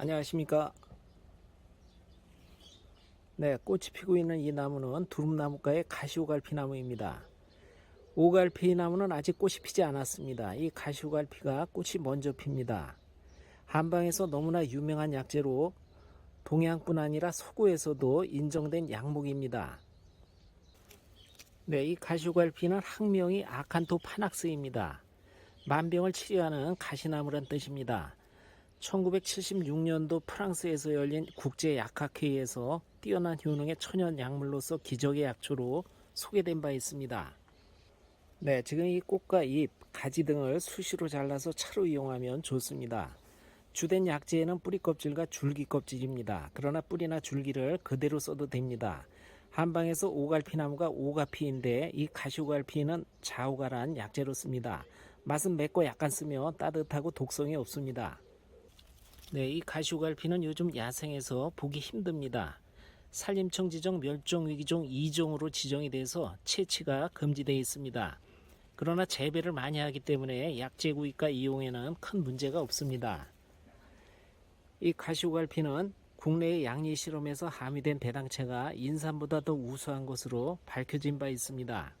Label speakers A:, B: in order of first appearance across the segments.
A: 안녕하십니까. 네, 꽃이 피고 있는 이 나무는 두릅나무과의 가시오갈피 나무입니다. 오갈피 나무는 아직 꽃이 피지 않았습니다. 이 가시오갈피가 꽃이 먼저 핍니다. 한방에서 너무나 유명한 약재로 동양뿐 아니라 서구에서도 인정된 약목입니다. 네, 이 가시오갈피는 학명이 아칸토 파낙스입니다. 만병을 치료하는 가시나무란 뜻입니다. 1976년도 프랑스에서 열린 국제 약학회의에서 뛰어난 효능의 천연 약물로서 기적의 약초로 소개된 바 있습니다. 네, 지금 이 꽃과 잎, 가지 등을 수시로 잘라서 차로 이용하면 좋습니다. 주된 약재에는 뿌리 껍질과 줄기 껍질입니다. 그러나 뿌리나 줄기를 그대로 써도 됩니다. 한방에서 오갈피 나무가 오가피인데 이 가시오갈피는 자오가란 약재로 씁니다. 맛은 맵고 약간 쓰며 따뜻하고 독성이 없습니다. 네, 이 가시오갈피는 요즘 야생에서 보기 힘듭니다. 산림청 지정 멸종위기종 2종으로 지정이 돼서 채취가 금지되어 있습니다. 그러나 재배를 많이 하기 때문에 약재구이과 이용에는 큰 문제가 없습니다. 이 가시오갈피는 국내의 양리 실험에서 함유된 배당체가 인삼보다 더 우수한 것으로 밝혀진 바 있습니다.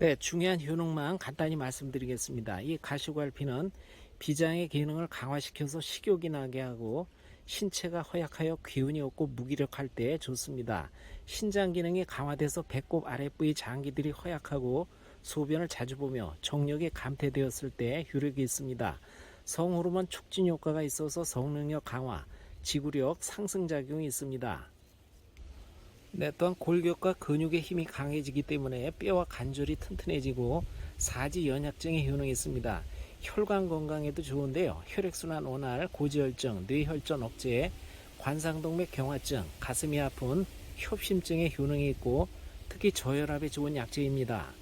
A: 네, 중요한 효능만 간단히 말씀드리겠습니다. 이 가시오갈피는 비장의 기능을 강화시켜서 식욕이 나게 하고 신체가 허약하여 기운이 없고 무기력할 때 좋습니다. 신장 기능이 강화돼서 배꼽 아랫부의 장기들이 허약하고 소변을 자주 보며 정력이 감퇴되었을 때 효력이 있습니다. 성호르몬 촉진 효과가 있어서 성능력 강화, 지구력 상승 작용이 있습니다. 네, 또한 골격과 근육의 힘이 강해지기 때문에 뼈와 관절이 튼튼해지고 사지 연약증의 효능이 있습니다. 혈관 건강에도 좋은데요. 혈액순환 원활, 고지혈증, 뇌혈전 억제, 관상동맥 경화증, 가슴이 아픈 협심증의 효능이 있고 특히 저혈압에 좋은 약재입니다.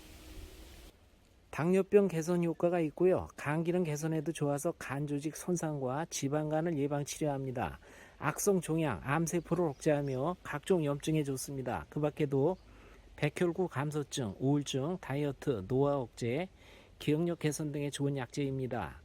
A: 당뇨병 개선 효과가 있고요. 간 기능 개선에도 좋아서 간 조직 손상과 지방간을 예방 치료합니다. 악성 종양, 암세포를 억제하며 각종 염증에 좋습니다. 그 밖에도 백혈구 감소증, 우울증, 다이어트, 노화 억제, 기억력 개선 등에 좋은 약재입니다.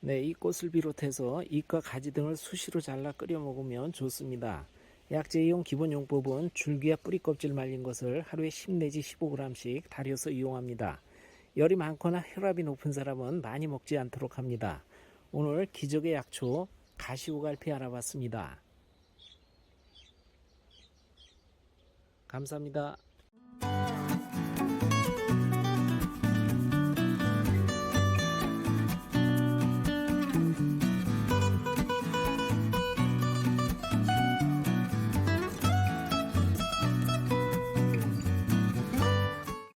A: 네, 이 꽃을 비롯해서 잎과 가지 등을 수시로 잘라 끓여 먹으면 좋습니다. 약재 이용 기본 용법은 줄기와 뿌리 껍질 말린 것을 하루에 10 내지 15g씩 달여서 이용합니다. 열이 많거나 혈압이 높은 사람은 많이 먹지 않도록 합니다. 오늘 기적의 약초 가시오갈피 알아봤습니다. 감사합니다.